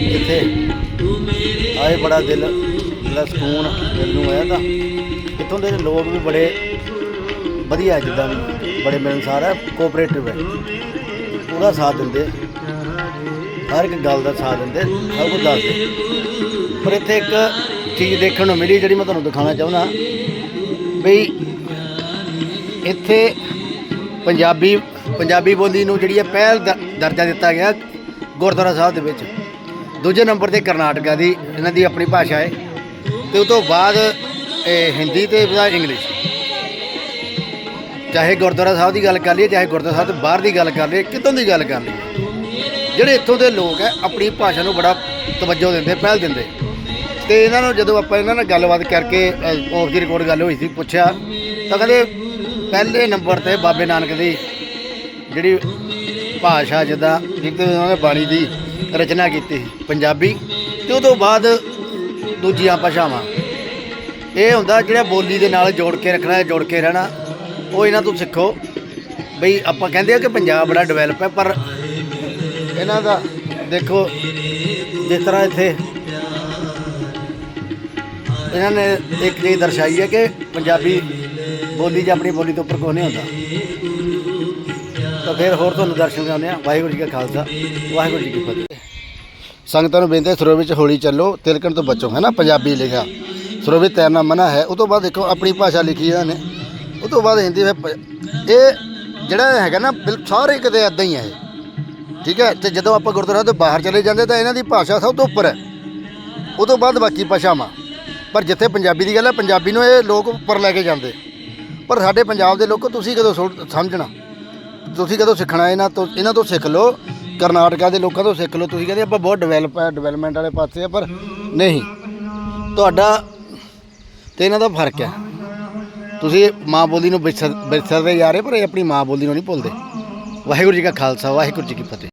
ਇੱਥੇ ਆਏ ਬੜਾ ਦਿਲ ਜਿਹੜਾ ਸਕੂਨ, ਦਿਲ ਨੂੰ ਆਇਆ ਤਾਂ। ਇੱਥੋਂ ਦੇ ਲੋਕ ਵੀ ਬੜੇ ਵਧੀਆ ਹੈ ਜਿੱਦਾਂ ਵੀ, ਬੜੇ ਮਿਲਣਸਾਰ ਹੈ ਕੋਆਪਰੇਟਿਵ ਹੈ। ਪੂਰਾ ਸਾਥ ਦਿੰਦੇ। ਹਰ ਇੱਕ ਗੱਲ ਦਾ ਸਾਥ ਦਿੰਦੇ, ਸਭ ਕੁਝ ਦੱਸਦੇ ਪਰ ਇੱਥੇ ਇੱਕ ਚੀਜ਼ ਦੇਖਣ ਨੂੰ ਮਿਲੀ ਜਿਹੜੀ ਮੈਂ ਤੁਹਾਨੂੰ ਦਿਖਾਉਣਾ ਚਾਹੁੰਦਾ। ਬਈ ਇੱਥੇ ਪੰਜਾਬੀ ਪੰਜਾਬੀ ਬੋਲੀ ਨੂੰ ਜਿਹੜੀ ਹੈ ਪਹਿਲ ਦਰਜਾ ਦਿੱਤਾ ਗਿਆ ਗੁਰਦੁਆਰਾ ਸਾਹਿਬ ਦੇ ਵਿੱਚ। ਦੂਜੇ ਨੰਬਰ ਤੇ ਕਰਨਾਟਕਾ ਦੀ ਇਹਨਾਂ ਦੀ ਆਪਣੀ ਭਾਸ਼ਾ ਹੈ ਤੇ ਉਸ ਤੋਂ ਬਾਅਦ ਹਿੰਦੀ ਤੇ ਬਾਅਦ ਇੰਗਲਿਸ਼। ਚਾਹੇ ਗੁਰਦੁਆਰਾ ਸਾਹਿਬ ਦੀ ਗੱਲ ਕਰ ਲਈਏ, ਚਾਹੇ ਗੁਰਦੁਆਰਾ ਸਾਹਿਬ ਤੋਂ ਬਾਹਰ ਦੀ ਗੱਲ ਕਰ ਲਈਏ ਕਿਤੋਂ ਦੀ ਗੱਲ ਕਰ ਲਈਏ। ਜਿਹੜੇ ਇੱਥੋਂ ਦੇ ਲੋਕ ਹੈ, ਆਪਣੀ ਭਾਸ਼ਾ ਨੂੰ ਬੜਾ ਤਵੱਜੋ ਦਿੰਦੇ, ਪਹਿਲ ਦਿੰਦੇ। ਤੇ ਇਹਨਾਂ ਨੂੰ ਜਦੋਂ ਆਪਾਂ ਇਹਨਾਂ ਨਾਲ ਗੱਲਬਾਤ ਕਰਕੇ ਆਫ ਦੀ ਰਿਕਾਰਡ ਗੱਲ ਹੋਈ ਸੀ, ਪੁੱਛਿਆ, ਤਾਂ ਕਹਿੰਦੇ ਪਹਿਲੇ ਨੰਬਰ ਤੇ ਬਾਬੇ ਨਾਨਕ ਦੀ ਜਿਹੜੀ ਭਾਸ਼ਾ ਜਿੱਦਾਂ ਜਿੱਤੇ ਉਹਨਾਂ ਨੇ ਬਾਣੀ ਦੀ ਰਚਨਾ ਕੀਤੀ ਸੀ, ਪੰਜਾਬੀ ਤੇ ਉਹ ਤੋਂ ਬਾਅਦ ਦੂਜੀਆਂ ਭਾਸ਼ਾਵਾਂ। ਇਹ ਹੁੰਦਾ ਜਿਹੜਾ ਬੋਲੀ ਦੇ ਨਾਲ ਜੋੜ ਕੇ ਰੱਖਣਾ ਜੋੜ ਕੇ ਰਹਿਣਾ ਉਹ ਇਹਨਾਂ ਤੋਂ ਸਿੱਖੋ। ਬਈ ਆਪਾਂ ਕਹਿੰਦੇ ਆ ਕਿ ਪੰਜਾਬ ਬੜਾ ਡਿਵੈਲਪ ਹੈ ਪਰ ਇਹਨਾਂ ਦਾ ਦੇਖੋ ਜਿਸ ਤਰ੍ਹਾਂ ਇੱਥੇ ਇਹਨਾਂ ਨੇ ਇੱਕ ਚੀਜ਼ ਦਰਸਾਈ ਹੈ ਕਿ ਪੰਜਾਬੀ ਬੋਲੀ ਜਾਂ ਆਪਣੀ ਬੋਲੀ ਤੋਂ ਉੱਪਰ ਕੋਈ ਨਹੀਂ ਹੁੰਦਾ। ਤਾਂ ਫਿਰ ਹੋਰ ਤੁਹਾਨੂੰ ਦਰਸ਼ਨ ਕਰਾਉਂਦੇ ਆ ਵਾਹਿਗੁਰੂ ਜੀ ਕਾ ਖਾਲਸਾ, ਵਾਹਿਗੁਰੂ ਜੀ ਕੀ ਫਤਿਹ। ਸੰਗਤਾਂ ਨੂੰ ਬੇਨਤੀ ਹੈ, ਸਰੋਵਰ ਵਿੱਚ ਹੌਲੀ ਚੱਲੋ, ਤਿਲਕਣ ਤੋਂ ਬਚੋ, ਹੈ ਨਾ? ਪੰਜਾਬੀ ਲਿਖਿਆ। ਸਰੋਵਰ ਤੈਰਨਾ ਮਨਾ ਹੈ। ਉਹ ਤੋਂ ਬਾਅਦ ਦੇਖੋ, ਆਪਣੀ ਭਾਸ਼ਾ ਲਿਖੀ ਇਹਨਾਂ ਨੇ। ਉਹ ਤੋਂ ਬਾਅਦ ਹਿੰਦੀ ਵਿੱਚ ਇਹ ਜਿਹੜਾ ਹੈਗਾ ਨਾ, ਬਿਲ- ਸਾਰੇ ਕਿਤੇ ਇਦਾਂ ਹੀ ਹੈ ਠੀਕ ਹੈ? ਤੇ ਜਦੋਂ ਆਪਾਂ ਗੁਰਦੁਆਰਾ ਤੋਂ ਬਾਹਰ ਚਲੇ ਜਾਂਦੇ, ਤਾਂ ਇਹਨਾਂ ਦੀ ਭਾਸ਼ਾ ਸਭ ਤੋਂ ਉੱਪਰ ਹੈ। ਉਹ ਤੋਂ ਬਾਅਦ ਬਾਕੀ ਭਾਸ਼ਾਵਾਂ। ਪਰ ਜਿੱਥੇ ਪੰਜਾਬੀ ਦੀ ਗੱਲ ਹੈ, ਪੰਜਾਬੀ ਨੂੰ ਇਹ ਲੋਕ ਉੱਪਰ ਲੈ ਕੇ ਜਾਂਦੇ। ਪਰ ਸਾਡੇ ਪੰਜਾਬ ਦੇ ਲੋਕ, ਤੁਸੀਂ ਕਦੋਂ ਸੁਣ- ਸਮਝਣਾ? ਤੁਸੀਂ ਕਦੋਂ ਸਿੱਖਣਾ ਇਹਨਾਂ ਤੋਂ ਇਹਨਾਂ ਤੋਂ ਸਿੱਖ ਲਓ, ਕਰਨਾਟਕਾ ਦੇ ਲੋਕਾਂ ਤੋਂ ਸਿੱਖ ਲਓ, ਤੁਸੀਂ ਕਹਿੰਦੇ ਆਪਾਂ ਬਹੁਤ ਡਿਵੈਲਪ ਹੈ ਡਿਵੈਲਪਮੈਂਟ ਵਾਲੇ ਪਾਸੇ ਆ, ਪਰ ਨਹੀਂ। ਤੁਹਾਡਾ ਤੇ ਇਹਨਾਂ ਦਾ ਫ਼ਰਕ ਹੈ। ਤੁਸੀਂ ਮਾਂ ਬੋਲੀ ਨੂੰ ਵਿਸਰ ਵਿਸਰਦੇ ਜਾ ਰਹੇ ਪਰ ਇਹ ਆਪਣੀ ਮਾਂ ਬੋਲੀ ਨੂੰ ਨਹੀਂ ਭੁੱਲਦੇ। ਵਾਹਿਗੁਰੂ ਜੀ ਕਾ ਖਾਲਸਾ, ਵਾਹਿਗੁਰੂ ਜੀ ਕੀ ਫਤਿਹ।